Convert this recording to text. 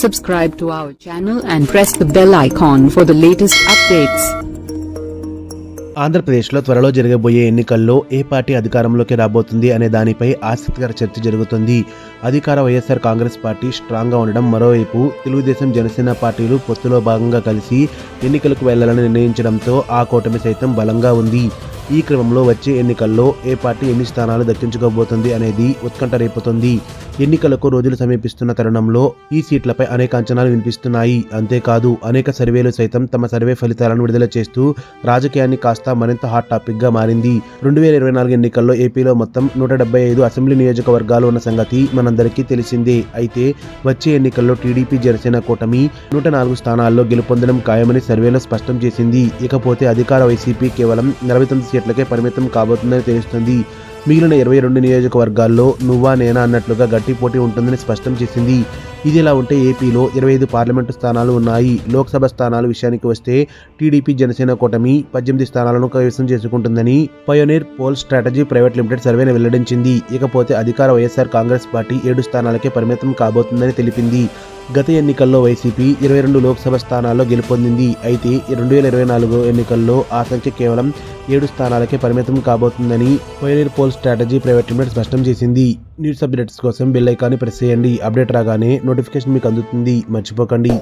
Subscribe to our channel and press the bell icon for the latest updates. ఆంధ్రప్రదేశ్లో త్వరలో జరగబోయే ఎన్నికల్లో ఏ party అధికారంలోకి రాబోతుంది అనే దానిపై ఆసక్తికర చర్చ జరుగుతుంది. అధికార వైఎస్ఆర్ కాంగ్రెస్ పార్టీ స్ట్రాంగ్గా ఉండడం మరోవైపు తెలుగుదేశం జనసేన పార్టీలు పొత్తులో భాగంగా కలిసి ఎన్నికలకు వెళ్ళాలని నిర్ణయించడంతో ఆ కూటమి సైతం బలంగా ఉంది. ఈ క్రమంలో వచ్చే ఎన్నికల్లో ఏ పార్టీ ఎన్ని స్థానాలు దక్కించుకోబోతుంది అనేది ఉత్కంఠ రేపుతుంది. ఎన్నికలకు రోజులు సమీపిస్తున్న తరుణంలో ఈ సీట్లపై అనేక అంచనాలు వినిపిస్తున్నాయి. అంతేకాదు అనేక సర్వేలు సైతం తమ సర్వే ఫలితాలను విడుదల చేస్తూ రాజకీయాన్ని కాస్త మరింత హాట్ టాపిక్గా మారింది. రెండు వేల ఇరవై నాలుగు ఎన్నికల్లో ఏపీలో మొత్తం నూట డెబ్బై ఐదు అసెంబ్లీ నియోజకవర్గాలు ఉన్న సంగతి మనందరికీ తెలిసిందే. అయితే వచ్చే ఎన్నికల్లో టీడీపీ జనసేన కూటమి నూట నాలుగు స్థానాల్లో గెలుపొందడం ఖాయమని సర్వేలో స్పష్టం చేసింది. ఇకపోతే అధికార వైసీపీ కేవలం నలభై తొమ్మిది సీట్లకే పరిమితం కాబోతుందని తెలుస్తుంది. మిగిలిన ఇరవై రెండు నియోజకవర్గాల్లో నువ్వా నేనా అన్నట్లుగా గట్టి పోటీ ఉంటుందని స్పష్టం చేసింది. ఇది ఇలా ఉంటే ఏపీలో ఇరవై ఐదు పార్లమెంటు స్థానాలు ఉన్నాయి. లోక్సభ స్థానాల విషయానికి వస్తే టీడీపీ జనసేన కూటమి పద్దెనిమిది స్థానాలను కైవసం చేసుకుంటుందని pioneer poll strategy private limited సర్వేను వెల్లడించింది. ఇకపోతే అధికార వైఎస్ఆర్ కాంగ్రెస్ పార్టీ ఏడు స్థానాలకే పరిమితం కాబోతుందని తెలిపింది. గత ఎన్నికల్లో వైసీపీ ఇరవై రెండు లోక్సభ స్థానాల్లో గెలుపొందింది. అయితే రెండు వేల ఇరవై నాలుగు ఎన్నికల్లో ఆ సంఖ్య కేవలం ఏడు స్థానాలకే పరిమితం కాబోతుందని pioneer poll strategy private limited స్పష్టం చేసింది. న్యూస్ అప్డేట్స్ కోసం బెల్ ఐకాన్ని ప్రెస్ చేయండి. అప్డేట్ రాగానే నోటిఫికేషన్ మీకు అందుతుంది. మర్చిపోకండి.